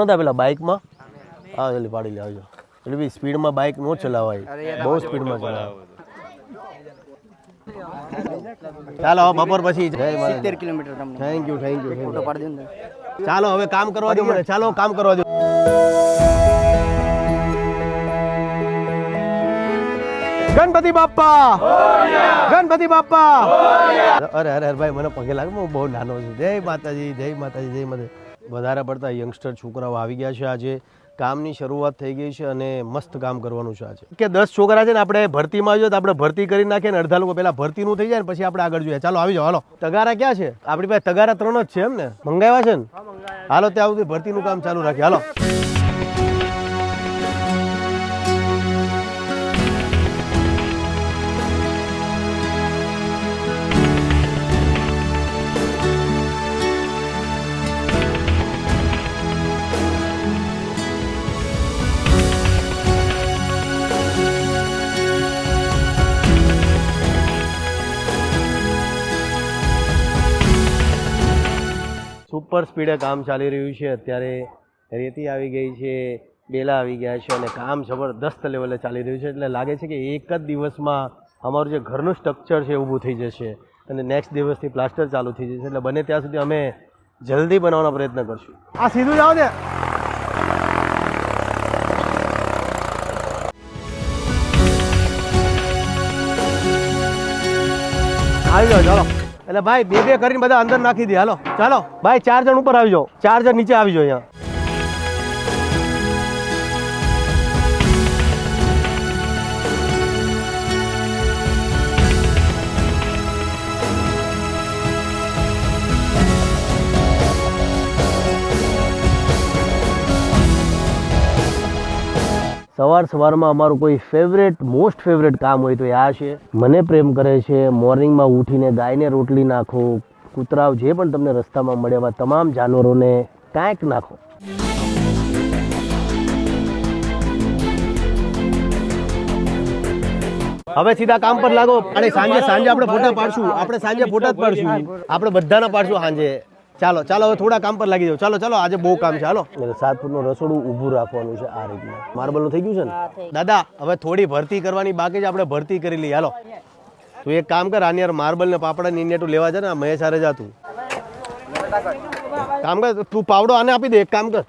કોણ હતા પેલા બાઇકમાં? હા જલ્દી પાડી લે આવજો. એટલે બી સ્પીડમાં બાઇક નો ચલાવાય. બહુ સ્પીડમાં ચલાવે. ચાલો બપોર પછી સિત્તેર કિલોમીટર તમને. Thank you thank you photo પાડી દઉં ચાલો હવે કામ કરવા દો મને. ચાલો કામ કરવા દો. ગણપતિ બાપ્પા! ગણપતિ બાપ્પા! અરે અરે અરે ભાઈ મને પગે લાગે હું બહુ નાનો છું. જય માતાજી જય માતાજી જય માતાજી. વધારે પડતા યંગસ્ટર છોકરાઓ આવી ગયા છે આજે. કામની શરૂઆત થઈ ગઈ છે અને મસ્ત કામ કરવાનું છે આજે. કે દસ છોકરા છે ને આપણે ભરતીમાં જોઈએ તો આપણે ભરતી કરી નાખીએ ને અડધા લોકો પહેલા ભરતીનું થઈ જાય ને પછી આપણે આગળ જોઈએ. ચાલો આવી જાઓ હાલો. તગારા ક્યાં છે? આપણી પાસે તગારા ત્રણ જ છે એમ ને? મંગાવ્યા છે ને? હાલો ત્યાં સુધી ભરતીનું કામ ચાલુ રાખીએ. હાલો. સુપર સ્પીડે કામ ચાલી રહ્યું છે. અત્યારે રેતી આવી ગઈ છે, બેલા આવી ગયા છે અને કામ જબરદસ્ત લેવલે ચાલી રહ્યું છે. એટલે લાગે છે કે એક જ દિવસમાં અમારું જે ઘરનું સ્ટ્રક્ચર છે ઊભું થઈ જશે અને નેક્સ્ટ દિવસથી પ્લાસ્ટર ચાલુ થઈ જશે. એટલે બને ત્યાં સુધી અમે જલ્દી બનાવવાનો પ્રયત્ન કરશું. આ સીધું જાઓ ને. આવી જાઓ, ચાલો. એટલે ભાઈ બે બે કરીને બધા અંદર નાખી દે. હાલો, ચાલો. ભાઈ, ચાર જણ ઉપર આવી જાઓ. ચાર જણ નીચે આવી જાઓ અહીંયા. સવાર સવારમાં અમારું કોઈ ફેવરેટ મોસ્ટ ફેવરેટ કામ હોય તો એ આ છે. મને પ્રેમ કરે છે, મોર્નિંગમાં ઉઠીને ગાયને રોટલી નાખો, કૂતરાઓ જે પણ તમને રસ્તામાં મળે એવા તમામ જાનવરોને કાંઈક નાખો. હવે સીધા કામ પર લાગો. અને સાંજે સાંજે આપણે ફોટા પાડશું. આપણે સાંજે ફોટા જ પાડશું. આપણે બધાના પાડશું સાંજે. ચાલો ચાલો હવે થોડા કામ પર લાગી જાઓ. ચાલો ચાલો આજે બહુ કામ છે. હાલો. એટલે સાતનું રસોડું ઊભું રાખવાનું છે આ રીતના. માર્બલનું થઈ ગયું છે ને? દાદા હવે થોડી ભરતી કરવાની બાકી છે. આપણે ભરતી કરી લઈએ. હાલો. તું એક કામ કર આની યાર માર્બલ ને પાપડા ની નેટું લેવા છે ને મહેશ હારે જા તું. કામ કર તું પાવડો આને આપી દે. એક કામ કર.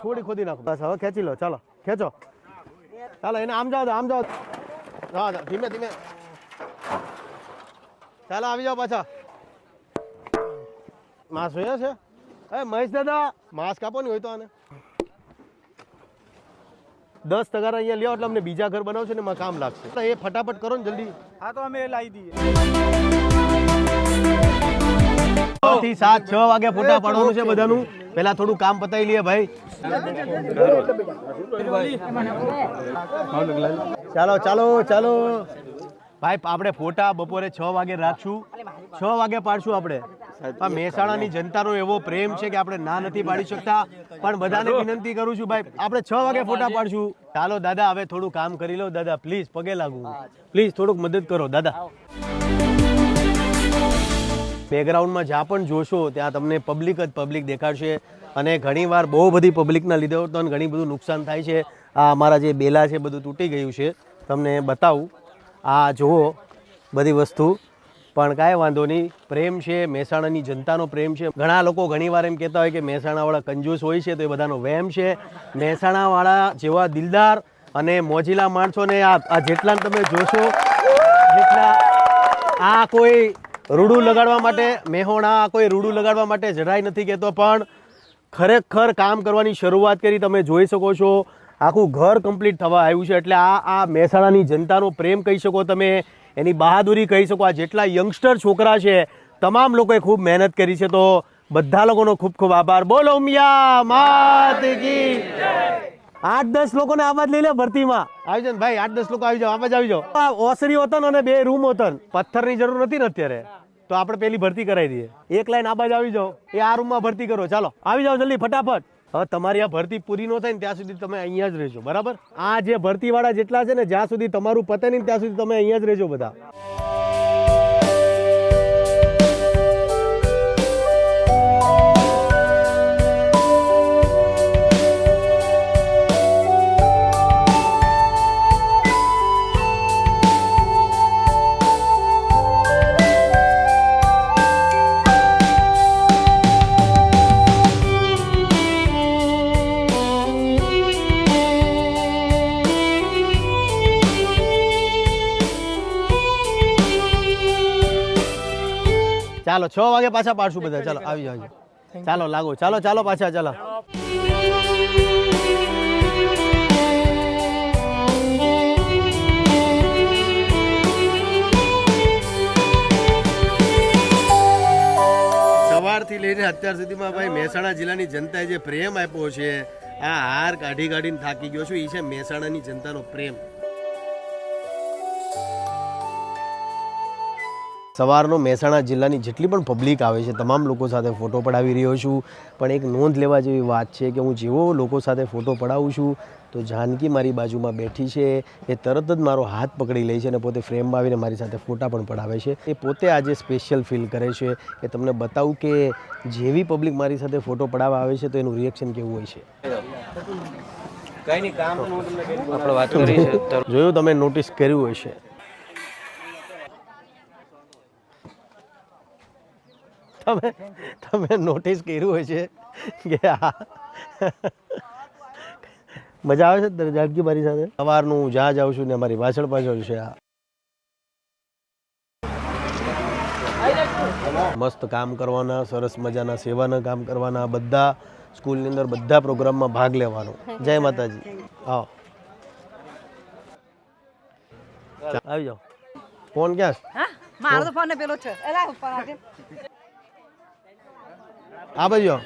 થોડી ખોદી નાખો. બસ હવે ખેંચી લો ચાલો ખેંચો. ચાલો એને આમ જાઓ આમ જાઓ. હા ધીમે ધીમે. ચાલો આવી જાઓ પાછા. માસ હોય છે? એ મહેશ દાદા માસ કાપો ને હોય તો આને. દસ તગાર અહીંયા લ્યો એટલે અમને બીજા ઘર બનાવશે ને એમાં કામ લાગશે. એ ફટાફટ કરો ને જલ્દી. હા તો અમે લાવી દઈએ. છ થી સાત છ વાગે ફોટા પાડવાનું છે બધાનું. પેલા થોડું કામ પતાવી લઈએ ભાઈ. ચાલો ચાલો ચાલો. ભાઈ, આપણે ફોટા બપોરે છ વાગે રાખશું. છ વાગે પાડશું આપણે. આ મહેસાણાની જનતાનો એવો પ્રેમ છે કે આપણે ના નથી પાડી શકતા. પણ બધાને વિનંતી કરું છું, ભાઈ, આપણે છ વાગે ફોટા પાડશું. ચાલો, દાદા, હવે થોડું કામ કરી લો. દાદા પ્લીઝ પગે લાગુ. પ્લીઝ થોડુંક મદદ કરો, દાદા. બેકગ્રાઉન્ડમાં જ્યાં પણ જોશો, ત્યાં તમને પબ્લિક જ પબ્લિક દેખાડશે અને ઘણીવાર બહુ બધી પબ્લિકના લીધે તો ઘણી બધું નુકસાન થાય છે. આ અમારા જે બેલા છે બધું તૂટી ગયું છે. તમને બતાવું, આ જુઓ બધી વસ્તુ. પણ કાંઈ વાંધો નહીં, પ્રેમ છે, મહેસાણાની જનતાનો પ્રેમ છે. ઘણા લોકો ઘણીવાર એમ કહેતા હોય કે મહેસાણાવાળા કંજૂસ હોય છે તો એ બધાનો વહેમ છે. મહેસાણાવાળા જેવા દિલદાર અને મોજીલા માણસોને આ જેટલા તમે જોશો, જેટલા આ કોઈ રૂડું લગાડવા માટે મેહોણા કોઈ રૂડું લગાડવા માટે જરાય નથી કહેતો પણ ખરેખર કામ કરવાની શરૂઆત કરી તમે જોઈ શકો છો. આખું ઘર કમ્પ્લીટ થવા આવ્યું છે. એટલે આ આ મહેસાણાની જનતાનો પ્રેમ કહી શકો તમે એની બહાદુરી કહી શકો. આ જેટલા યંગસ્ટર છોકરા છે તમામ લોકોએ ખૂબ મહેનત કરી છે. તો બધા લોકોનો ખૂબ ખૂબ આભાર. બોલો મિયા માત કી આઠ દસ લોકોને આવાજ લઈ લે ભરતીમાં. આવી જાવ ભાઈ આઠ દસ લોકો આવી જાવ આવાજ આવી જાઓ. આ ઓસરી હોતન અને બે રૂમ હોતન પથ્થરની જરૂર નથી ને અત્યારે. તો આપણે પેલી ભરતી કરાવી દઈએ. એક લાઈન આબાજ આવી જાઓ. એ આ રૂમમાં ભરતી કરો. ચાલો. આવી જાઓ જલ્દી, ફટાફટ. હવે તમારી આ ભરતી પૂરી ન થાય ને ત્યાં સુધી તમે અહીંયા જ રહેજો, બરાબર? આ જે ભરતીવાળા જેટલા છે ને, જ્યાં સુધી તમારું પતે નહીં ત્યાં સુધી તમે અહીંયા જ રહેજો બધા. ચાલો છ વાગે પાછા પાડશું બધા. ચાલો આવી જાવ ચાલો લાગો. ચાલો ચાલો પાછા ચાલો. સવારથી લઈને અત્યાર સુધીમાં ભાઈ મહેસાણા જિલ્લાની જનતાએ જે પ્રેમ આપ્યો છે આ હાર કાઢી કાઢીને થાકી ગયો છું. એ છે મહેસાણાની જનતાનો પ્રેમ. સવારનો મહેસાણા જિલ્લાની જેટલી પણ પબ્લિક આવે છે તમામ લોકો સાથે ફોટો પડાવી રહ્યો છું. પણ એક નોંધ લેવા જેવી વાત છે કે હું જેવો લોકો સાથે ફોટો પડાવું છું તો જાનકી મારી બાજુમાં બેઠી છે. એ તરત જ મારો હાથ પકડી લે છે અને પોતે ફ્રેમમાં આવીને મારી સાથે ફોટા પણ પડાવે છે. એ પોતે આજે સ્પેશિયલ ફીલ કરે છે એ તમને બતાવું કે જેવી પબ્લિક મારી સાથે ફોટો પડાવવા આવે છે તો એનું રિએક્શન કેવું હોય છે? આપણે વાત કરી છે. તો જોયું તમે નોટિસ કર્યું હશે. તમે તમે નોટિસ કર્યું હશે કે આ મજા આવે છે જાનકી મારી સાથે? સવારનું જ્યાં જાઉં છું ને અમારી પાછળ પાછળ છે આ. મસ્ત કામ કરવાના, સરસ મજાના સેવાના કામ કરવાના બધા સ્કૂલની અંદર બધા પ્રોગ્રામમાં ભાગ લેવાનો. જય માતાજી. આવો. આવી જાઓ. ફોન ક્યાં? મારો તો ફોન પેલો છે. આ બાજુ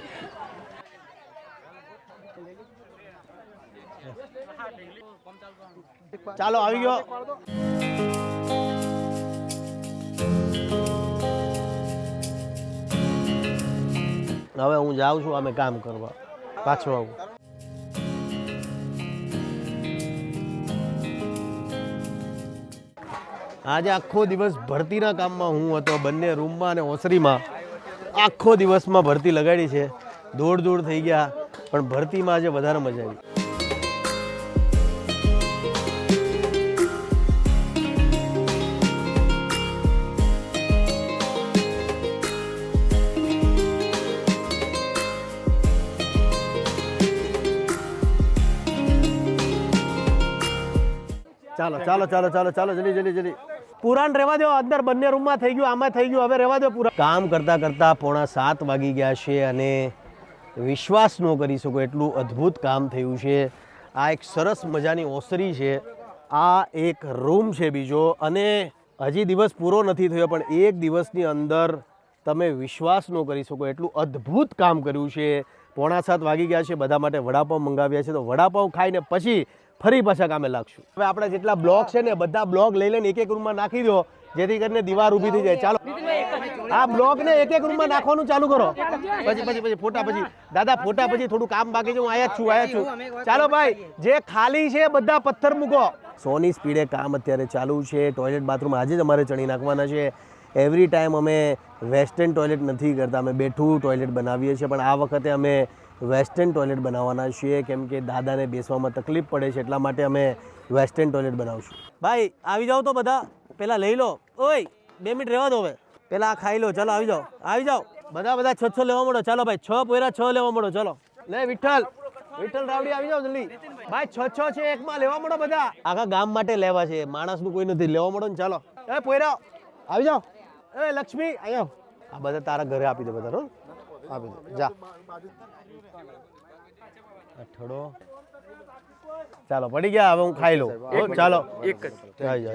ચાલો, આવી ગયો. હવે હું જાઉં છું, અમે કામ કરવા. પાછો આવું. આજે આખો દિવસ ભરતીના કામમાં હું હતો, બંને રૂમમાં અને ઓસરીમાં. આખો દિવસમાં ભરતી લગાડી છે. દોડ દોડ થઈ ગયા, પણ ભરતીમાં આજે વધારે મજા આવી. ચાલો ચાલો ચાલો ચાલો ચાલો, જલ્દી જલ્દી જલ્દી. પુરાણ રહેવા દો, અંદર બંને રૂમમાં થઈ ગયું, આમાં થઈ ગયું, હવે રહેવા દો પુરાણ. કામ કરતા કરતા પોણા સાત વાગી ગયા છે અને વિશ્વાસ ન કરી શકો, એટલું અદ્ભુત કામ થયું છે. આ એક સરસ મજાની ઓસરી છે, આ એક રૂમ છે બીજો, અને હજી દિવસ પૂરો નથી થયો, પણ એક દિવસની અંદર તમે વિશ્વાસ ન કરી શકો, એટલું અદ્ભુત કામ કર્યું છે. પોણા સાત વાગી ગયા છે, બધા માટે વડાપાઉં મંગાવ્યા છે, તો વડાપાઉં ખાઈને પછી ફરી પાછા કામે લાગશું. હવે આપણા જેટલા બ્લોક છે ને, બધા બ્લોક લઈ લઈને એક એક રૂમમાં નાખી દો, જેથી કરીને દીવાર ઊભી થઈ જાય. ચાલો. આ બ્લોક ને એક એક રૂમમાં નાખવાનું ચાલુ કરો. પછી પછી પછી, ફોટા પછી. દાદા, ફોટા પછી થોડું કામ બાકી છે, હું આયા છું આયા છું. ચાલો ભાઈ, જે ખાલી છે બધા પથ્થર મૂકો. સોની સ્પીડે કામ અત્યારે ચાલુ છે. ટોયલેટ બાથરૂમ આજે જ અમારે ચણી નાખવાના છે. એવરી ટાઈમ અમે વેસ્ટર્ન ટોયલેટ નથી કરતા અમે બેઠું ટોયલેટ બનાવીએ છીએ પણ આ વખતે અમે વેસ્ટર્ન ટોયલેટ બનાવવાના છીએ કેમ કે દાદાને બેસવામાં તકલીફ પડે છે એટલા માટે અમે વેસ્ટર્ન ટોયલેટ બનાવશું. ભાઈ આવી જાઓ તો બધા. પહેલાં લઈ લો. ઓય બે મિનિટ રહેવા દો હવે. પહેલાં આ ખાઈ લો. ચાલો આવી જાઓ. આવી જાઓ. બધા બધા છ છ લેવા મળો ચાલો ભાઈ છ પોયરા છ લેવા મળો ચાલો. લે વિઠ્ઠલ. વિઠ્ઠલ રાવડી આવી જાઓ જલ્દી. ભાઈ છ છ છે એકમાં. લેવા મળો બધા. આખા ગામ માટે લેવા છે. માણસનું કોઈ નથી. લેવા મળો ને ચાલો. એ પોયરા આવી જાઓ. એ લક્ષ્મી અહીંયા આ બધા તારા ઘરે આપી દે બધા હો. આપી દે. જા. અઠડો ચાલો પડી ગયા. હવે હું ખાઈ લઉં. હો, ચાલો. એક જ. જય જય.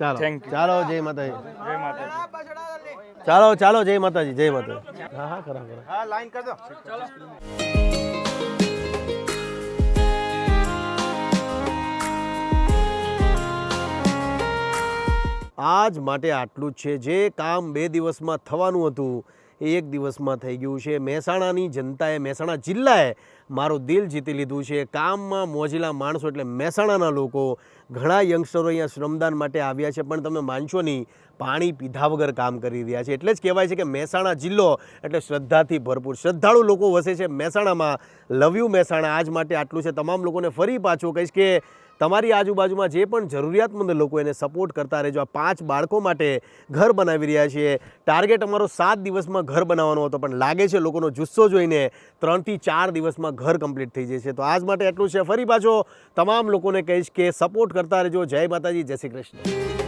ચાલો. ચાલો જય માતાજી. જય માતાજી. ચાલો ચાલો જય માતાજી જય માતાજી. હા હા કરા કરા હા લાઈન કર દો. આજ માટે આટલું જ છે. જે કામ બે દિવસમાં થવાનું હતું, એ એક દિવસમાં થઈ ગયું છે. મહેસાણાની જનતાએ, મહેસાણા જિલ્લાએ મારું દિલ જીતી લીધું છે. કામમાં મોજીલા માણસો એટલે મહેસાણાના લોકો ઘણા યંગસ્ટરો અહીંયા શ્રમદાન માટે આવ્યા છે. પણ તમે માનશો નહીં, પાણી પીધા વગર કામ કરી રહ્યા છે. એટલે જ કહેવાય છે કે મહેસાણા જિલ્લો એટલે શ્રદ્ધાથી ભરપૂર. શ્રદ્ધાળુ લોકો વસે છે મહેસાણામાં. Love you Mahesana. આજ માટે આટલું છે. તમામ લોકોને ફરી પાછું કહીશ કે તમારી આજુબાજુમાં જે પણ જરૂરિયાતમંદ લોકો એને સપોર્ટ કરતા રહેજો. આ પાંચ બાળકો માટે ઘર બનાવી રહ્યા છીએ. ટાર્ગેટ અમારો સાત દિવસમાં ઘર બનાવવાનો હતો, પણ લાગે છે લોકોનો જુસ્સો જોઈને ત્રણથી ચાર દિવસમાં ઘર કમ્પ્લીટ થઈ જશે. તો આજ માટે એટલું છે. ફરી પાછો તમામ લોકોને કહીશ કે સપોર્ટ કરતા રહેજો. જય માતાજી, જય શ્રી કૃષ્ણ.